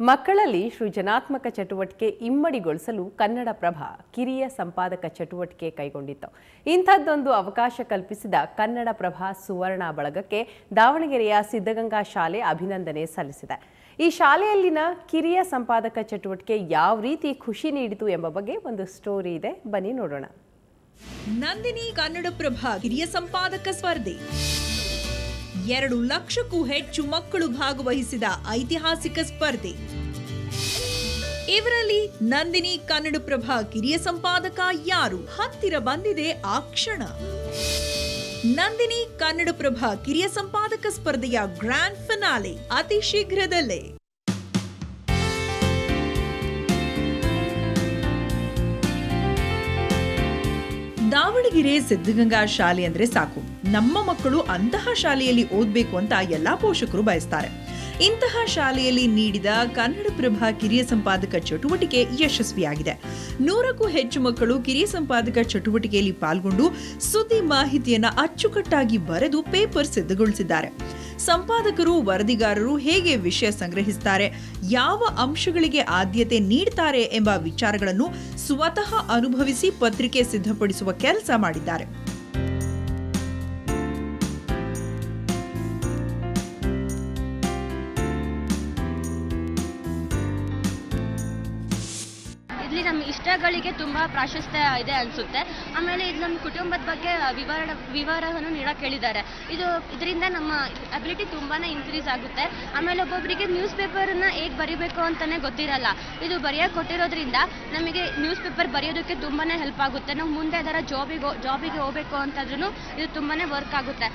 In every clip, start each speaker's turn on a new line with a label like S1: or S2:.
S1: ಮಕ್ಕಳಲ್ಲಿ ಸೃಜನಾತ್ಮಕ ಚಟುವಟಿಕೆ ಇಮ್ಮಡಿಗೊಳಿಸಲು ಕನ್ನಡಪ್ರಭ ಕಿರಿಯ ಸಂಪಾದಕ ಚಟುವಟಿಕೆ ಕೈಗೊಂಡಿತ್ತು. ಇಂಥದ್ದೊಂದು ಅವಕಾಶ ಕಲ್ಪಿಸಿದ ಕನ್ನಡಪ್ರಭ ಸುವರ್ಣ ಬಳಗಕ್ಕೆ ದಾವಣಗೆರೆಯ ಸಿದ್ಧಗಂಗಾ ಶಾಲೆ ಅಭಿನಂದನೆ ಸಲ್ಲಿಸಿದೆ. ಈ ಶಾಲೆಯಲ್ಲಿನ ಕಿರಿಯ ಸಂಪಾದಕ ಚಟುವಟಿಕೆ ಯಾವ ರೀತಿ ಖುಷಿ ನೀಡಿತು ಎಂಬ ಬಗ್ಗೆ ಒಂದು ಸ್ಟೋರಿ ಇದೆ. ಬನ್ನಿ ನೋಡೋಣ.
S2: ನಂದಿನಿ ಕನ್ನಡಪ್ರಭ ಕಿರಿಯ ಸಂಪಾದಕ ಸ್ಪರ್ಧೆ. ಎರಡು ಲಕ್ಷಕ್ಕೂ ಹೆಚ್ಚು ಮಕ್ಕಳು ಭಾಗವಹಿಸಿದ ಐತಿಹಾಸಿಕ ಸ್ಪರ್ಧೆ. ಇವರಲ್ಲಿ ನಂದಿನಿ ಕನ್ನಡಪ್ರಭ ಕಿರಿಯ ಸಂಪಾದಕ ಯಾರು? ಹತ್ತಿರ ಬಂದಿದೆ ಆ ಕ್ಷಣ. ನಂದಿನಿ ಕನ್ನಡಪ್ರಭ ಕಿರಿಯ ಸಂಪಾದಕ ಸ್ಪರ್ಧೆಯ ಗ್ರ್ಯಾಂಡ್ ಫಿನಾಲೆ ಅತಿ ಶೀಘ್ರದಲ್ಲೇ. ದಾವಣಗೆರೆ ಸಿದ್ಧಗಂಗಾ ಶಾಲೆ ಅಂದ್ರೆ ಸಾಕು. ನಮ್ಮ ಮಕ್ಕಳು ಅಂತಹ ಶಾಲೆಯಲ್ಲಿ ಓದ್ಬೇಕು ಅಂತ ಎಲ್ಲಾ ಪೋಷಕರು ಬಯಸ್ತಾರೆ. ಇಂತಹ ಶಾಲೆಯಲ್ಲಿ ನೀಡಿದ ಕನ್ನಡಪ್ರಭ ಕಿರಿಯ ಸಂಪಾದಕ ಚಟುವಟಿಕೆ ಯಶಸ್ವಿಯಾಗಿದೆ. ನೂರಕ್ಕೂ ಹೆಚ್ಚು ಮಕ್ಕಳು ಕಿರಿಯ ಸಂಪಾದಕ ಚಟುವಟಿಕೆಯಲ್ಲಿ ಪಾಲ್ಗೊಂಡು ಸುದ್ದಿ ಮಾಹಿತಿಯನ್ನ ಅಚ್ಚುಕಟ್ಟಾಗಿ ಬರೆದು ಪೇಪರ್ ಸಿದ್ಧಗೊಳಿಸಿದ್ದಾರೆ. ಸಂಪಾದಕರು, ವರದಿಗಾರರು ಹೇಗೆ ವಿಷಯ ಸಂಗ್ರಹಿಸ್ತಾರೆ, ಯಾವ ಅಂಶಗಳಿಗೆ ಆದ್ಯತೆ ನೀಡ್ತಾರೆ ಎಂಬ ವಿಚಾರಗಳನ್ನು ಸ್ವತಃ ಅನುಭವಿಸಿ ಪತ್ರಿಕೆ ಸಿದ್ಧಪಡಿಸುವ ಕೆಲಸ ಮಾಡಿದ್ದಾರೆ.
S3: ನಮ್ಮ ಇಷ್ಟಗಳಿಗೆ ತುಂಬ ಪ್ರಾಶಸ್ತ್ಯ ಇದೆ ಅನಿಸುತ್ತೆ. ಆಮೇಲೆ ಇದು ನಮ್ಮ ಕುಟುಂಬದ ಬಗ್ಗೆ ವಿವರ ವಿವರವನ್ನು ನೀಡಕ್ಕೆ ಹೇಳಿದ್ದಾರೆ ಇದು, ಇದರಿಂದ ನಮ್ಮ ಅಬಿಲಿಟಿ ತುಂಬಾ ಇನ್ಕ್ರೀಸ್ ಆಗುತ್ತೆ. ಆಮೇಲೆ ಒಬ್ಬೊಬ್ಬರಿಗೆ ನ್ಯೂಸ್ ಪೇಪರನ್ನ ಹೇಗೆ ಬರಿಬೇಕು ಅಂತಲೇ ಗೊತ್ತಿರಲ್ಲ. ಇದು ಬರೆಯೋಕೆ ಕೊಟ್ಟಿರೋದ್ರಿಂದ ನಮಗೆ ನ್ಯೂಸ್ ಪೇಪರ್ ಬರೆಯೋದಕ್ಕೆ ತುಂಬಾ ಹೆಲ್ಪ್ ಆಗುತ್ತೆ. ನಾವು ಮುಂದೆ ಅದರ ಜಾಬಿಗೆ ಜಾಬಿಗೆ ಹೋಗಬೇಕು ಅಂತಂದ್ರೂ ಇದು ತುಂಬಾ ವರ್ಕ್ ಆಗುತ್ತೆ.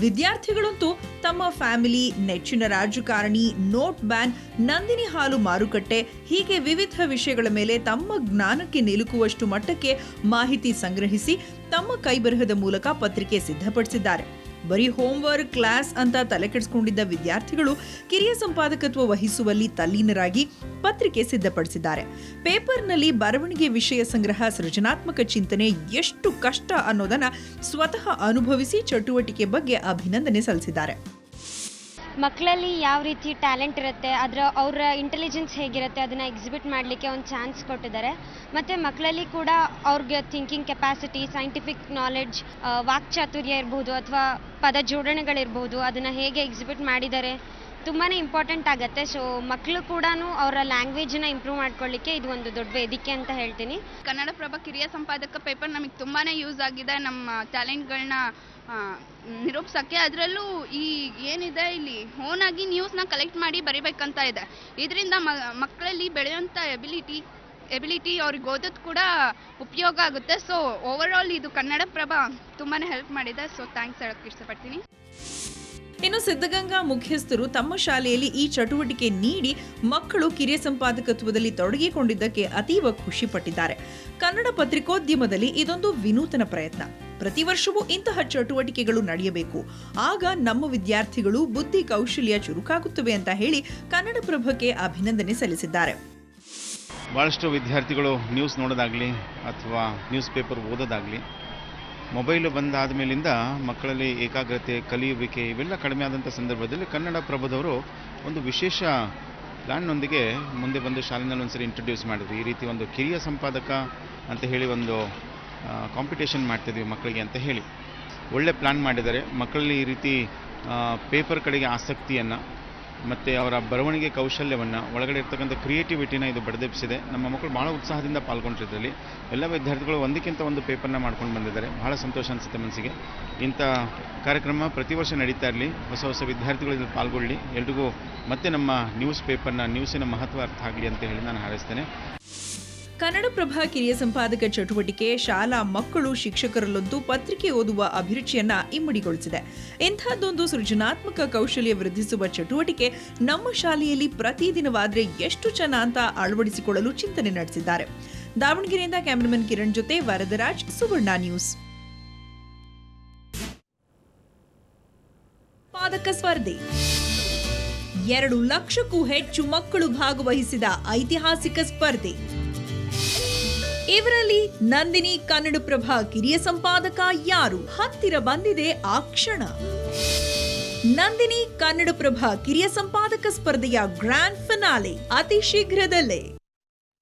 S2: ವಿದ್ಯಾರ್ಥಿಗಳಂತೂ ತಮ್ಮ ಫ್ಯಾಮಿಲಿ, ನೆಚ್ಚಿನ ರಾಜಕಾರಣಿ, ನೋಟ್ ಬ್ಯಾನ್, ನಂದಿನಿ ಹಾಲು ಮಾರುಕಟ್ಟೆ, ಹೀಗೆ ವಿವಿಧ ವಿಷಯಗಳ ಮೇಲೆ ತಮ್ಮ ಜ್ಞಾನಕ್ಕೆ ನಿಲುಕುವಷ್ಟು ಮಟ್ಟಕ್ಕೆ ಮಾಹಿತಿ ಸಂಗ್ರಹಿಸಿ ತಮ್ಮ ಕೈಬರಹದ ಮೂಲಕ ಪತ್ರಿಕೆ ಸಿದ್ಧಪಡಿಸಿದ್ದಾರೆ. ಬರೀ ಹೋಮ್ವರ್ಕ್ ಕ್ಲಾಸ್ ಅಂತ ತಲೆಕೆಡಿಸಿಕೊಂಡಿದ್ದ ವಿದ್ಯಾರ್ಥಿಗಳು ಕಿರಿಯ ಸಂಪಾದಕತ್ವ ವಹಿಸುವಲ್ಲಿ ತಲ್ಲೀನರಾಗಿ ಪತ್ರಿಕೆ ಸಿದ್ಧಪಡಿಸಿದ್ದಾರೆ. ಪೇಪರ್ನಲ್ಲಿ ಬರವಣಿಗೆ ವಿಷಯ ಸಂಗ್ರಹ, ಸೃಜನಾತ್ಮಕ ಚಿಂತನೆ ಎಷ್ಟು ಕಷ್ಟ ಅನ್ನೋದನ್ನ ಸ್ವತಃ ಅನುಭವಿಸಿ ಚಟುವಟಿಕೆ ಬಗ್ಗೆ ಅಭಿನಂದನೆ ಸಲ್ಲಿಸಿದ್ದಾರೆ.
S3: ಮಕ್ಕಳಲ್ಲಿ ಯಾವ ರೀತಿ ಟ್ಯಾಲೆಂಟ್ ಇರುತ್ತೆ, ಅದರ ಅವರ ಇಂಟೆಲಿಜೆನ್ಸ್ ಹೇಗಿರುತ್ತೆ ಅದನ್ನು ಎಕ್ಸಿಬಿಟ್ ಮಾಡಲಿಕ್ಕೆ ಒಂದು ಚಾನ್ಸ್ ಕೊಟ್ಟಿದ್ದಾರೆ. ಮತ್ತು ಮಕ್ಕಳಲ್ಲಿ ಕೂಡ ಅವ್ರಿಗೆ ಥಿಂಕಿಂಗ್ ಕೆಪಾಸಿಟಿ ಸೈಂಟಿಫಿಕ್ ನಾಲೆಡ್ಜ್ ವಾಕ್ಚಾತುರ್ಯ ಇರ್ಬೋದು ಅಥವಾ ಪದ ಜೋಡಣೆಗಳಿರ್ಬೋದು ಅದನ್ನು ಹೇಗೆ ಎಕ್ಸಿಬಿಟ್ ಮಾಡಿದ್ದಾರೆ ತುಂಬಾ ಇಂಪಾರ್ಟೆಂಟ್ ಆಗುತ್ತೆ. ಸೊ ಮಕ್ಕಳು ಕೂಡ ಅವರ ಲ್ಯಾಂಗ್ವೇಜನ್ನ ಇಂಪ್ರೂವ್ ಮಾಡ್ಕೊಳ್ಳಿಕ್ಕೆ ಇದು ಒಂದು ದೊಡ್ಡ ವೇದಿಕೆ ಅಂತ ಹೇಳ್ತೀನಿ.
S4: ಕನ್ನಡಪ್ರಭ ಕಿರಿಯ ಸಂಪಾದಕ ಪೇಪರ್ ನಮಗೆ ತುಂಬಾ ಯೂಸ್ ಆಗಿದೆ. ನಮ್ಮ ಟ್ಯಾಲೆಂಟ್ಗಳನ್ನ ನಿರೂಪಿಸೋಕ್ಕೆ. ಅದರಲ್ಲೂ ಈ ಏನಿದೆ ಇಲ್ಲಿ ಓನಾಗಿ ನ್ಯೂಸ್ನ ಕಲೆಕ್ಟ್ ಮಾಡಿ ಬರಿಬೇಕಂತ ಇದೆ. ಇದರಿಂದ ಮಕ್ಕಳಲ್ಲಿ ಬೆಳೆಯುವಂಥ ಎಬಿಲಿಟಿ ಎಬಿಲಿಟಿ ಅವ್ರಿಗೆ ಓದೋದು ಕೂಡ ಉಪಯೋಗ ಆಗುತ್ತೆ. ಸೊ ಓವರ್ ಆಲ್ ಇದು ಕನ್ನಡಪ್ರಭ ತುಂಬಾ ಹೆಲ್ಪ್ ಮಾಡಿದೆ. ಸೊ ಥ್ಯಾಂಕ್ಸ್ ಹೇಳೋಕ್ಕೆ ಇಷ್ಟಪಡ್ತೀನಿ.
S2: ಇನ್ನು ಸಿದ್ಧಗಂಗಾ ಮುಖ್ಯಸ್ಥರು ತಮ್ಮ ಶಾಲೆಯಲ್ಲಿ ಈ ಚಟುವಟಿಕೆ ನೀಡಿ ಮಕ್ಕಳು ಕಿರಿಯ ಸಂಪಾದಕತ್ವದಲ್ಲಿ ತೊಡಗಿಕೊಂಡಿದ್ದಕ್ಕೆ ಅತೀವ ಖುಷಿ ಪಟ್ಟಿದ್ದಾರೆ ಕನ್ನಡ ಪತ್ರಿಕೋದ್ಯಮದಲ್ಲಿ ಇದೊಂದು ವಿನೂತನ ಪ್ರಯತ್ನ. ಪ್ರತಿ ವರ್ಷವೂ ಇಂತಹ ಚಟುವಟಿಕೆಗಳು ನಡೆಯಬೇಕು. ಆಗ ನಮ್ಮ ವಿದ್ಯಾರ್ಥಿಗಳು ಬುದ್ಧಿ ಕೌಶಲ್ಯ ಚುರುಕಾಗುತ್ತವೆ ಅಂತ ಹೇಳಿ ಕನ್ನಡಪ್ರಭಕ್ಕೆ ಅಭಿನಂದನೆ ಸಲ್ಲಿಸಿದ್ದಾರೆ.
S5: ಭಾಳಷ್ಟು ವಿದ್ಯಾರ್ಥಿಗಳು ನ್ಯೂಸ್ ನೋಡೋದಾಗಲಿ ಅಥವಾ ನ್ಯೂಸ್ ಪೇಪರ್ ಓದೋದಾಗಲಿ ಮೊಬೈಲು ಬಂದಾದ ಮೇಲಿಂದ ಮಕ್ಕಳಲ್ಲಿ ಏಕಾಗ್ರತೆ, ಕಲಿಯುವಿಕೆ ಇವೆಲ್ಲ ಕಡಿಮೆ ಆದಂಥ ಸಂದರ್ಭದಲ್ಲಿ ಕನ್ನಡ ಪ್ರಭದವರು ಒಂದು ವಿಶೇಷ ಪ್ಲ್ಯಾನ್ನೊಂದಿಗೆ ಮುಂದೆ ಬಂದು ಶಾಲೆನಲ್ಲಿ ಒಂದ್ಸರಿ ಇಂಟ್ರೊಡ್ಯೂಸ್ ಮಾಡಿದ್ವಿ ಈ ರೀತಿ ಒಂದು ಕಿರಿಯ ಸಂಪಾದಕ ಅಂತ ಹೇಳಿ ಒಂದು ಕಾಂಪಿಟೇಷನ್ ಮಾಡ್ತಿದ್ವಿ ಮಕ್ಕಳಿಗೆ ಅಂತ ಹೇಳಿ. ಒಳ್ಳೆ ಪ್ಲ್ಯಾನ್ ಮಾಡಿದ್ದಾರೆ. ಮಕ್ಕಳಲ್ಲಿ ಈ ರೀತಿ ಪೇಪರ್ ಕಡೆಗೆ ಆಸಕ್ತಿಯನ್ನು ಮತ್ತು ಅವರ ಬರವಣಿಗೆ ಕೌಶಲ್ಯವನ್ನು ಒಳಗಡೆ ಇರ್ತಕ್ಕಂಥ ಕ್ರಿಯೇಟಿವಿಟಿನ ಇದು ಬಡದೆಬ್ಬಿಸಿದೆ ನಮ್ಮ ಮಕ್ಕಳು ಭಾಳ ಉತ್ಸಾಹದಿಂದ ಪಾಲ್ಗೊಂಡಿದ್ದರಲ್ಲಿ ಎಲ್ಲ ವಿದ್ಯಾರ್ಥಿಗಳು ಒಂದಕ್ಕಿಂತ ಒಂದು ಪೇಪರ್ನ ಮಾಡ್ಕೊಂಡು ಬಂದಿದ್ದಾರೆ. ಭಾಳ ಸಂತೋಷ ಅನಿಸುತ್ತೆ ಮನಸ್ಸಿಗೆ. ಇಂಥ ಕಾರ್ಯಕ್ರಮ ಪ್ರತಿ ವರ್ಷ ನಡೀತಾ ಇರಲಿ. ಹೊಸ ಹೊಸ ವಿದ್ಯಾರ್ಥಿಗಳು ಇದರಲ್ಲಿ ಪಾಲ್ಗೊಳ್ಳಿ. ಎಲ್ರಿಗೂ ಮತ್ತೆ ನಮ್ಮ ನ್ಯೂಸ್ ಪೇಪರ್ನ ನ್ಯೂಸಿನ ಮಹತ್ವ ಅರ್ಥ ಆಗಲಿ ಅಂತ ಹೇಳಿ ನಾನು ಹಾರೈಸ್ತೇನೆ.
S2: ಕನ್ನಡಪ್ರಭ ಕಿರಿಯ ಸಂಪಾದಕ ಚಟುವಟಿಕೆ, ಶಾಲಾ ಮಕ್ಕಳು ಶಿಕ್ಷಕರಲ್ಲಂತೂ ಪತ್ರಿಕೆ ಓದುವ ಅಭಿರುಚಿಯನ್ನ ಇಮ್ಮಡಿಗೊಳಿಸಿದೆ. ಇಂಥದ್ದೊಂದು ಸೃಜನಾತ್ಮಕ ಕೌಶಲ್ಯ ವೃದ್ಧಿಸುವ ಚಟುವಟಿಕೆ ನಮ್ಮ ಶಾಲೆಯಲ್ಲಿ ಪ್ರತಿದಿನವಾದರೆ ಎಷ್ಟು ಜನ ಅಂತ ಅಳವಡಿಸಿಕೊಳ್ಳಲು ಚಿಂತನೆ ನಡೆಸಿದ್ದಾರೆ. ದಾವಣಗೆರೆಯಿಂದ ಕ್ಯಾಮರಾಮನ್ ಕಿರಣ್ ಜೊತೆ ವರದರಾಜ್, ಸುವರ್ಣ ನ್ಯೂಸ್. ಸಂಪಾದಕ ಸ್ಪರ್ಧೆ. ಎರಡು ಲಕ್ಷಕ್ಕೂ ಹೆಚ್ಚು ಮಕ್ಕಳು ಭಾಗವಹಿಸಿದ ಐತಿಹಾಸಿಕ ಸ್ಪರ್ಧೆ. ಇವರಲ್ಲಿ ನಂದಿನಿ ಕನ್ನಡಪ್ರಭ ಕಿರಿಯ ಸಂಪಾದಕ ಯಾರು? ಹತ್ತಿರ ಬಂದಿದೆ ಆ ಕ್ಷಣ. ನಂದಿನಿ ಕನ್ನಡಪ್ರಭ ಕಿರಿಯ ಸಂಪಾದಕ ಸ್ಪರ್ಧೆಯ ಗ್ರ್ಯಾಂಡ್ ಫಿನಾಲೆ ಅತಿ ಶೀಘ್ರದಲ್ಲೇ.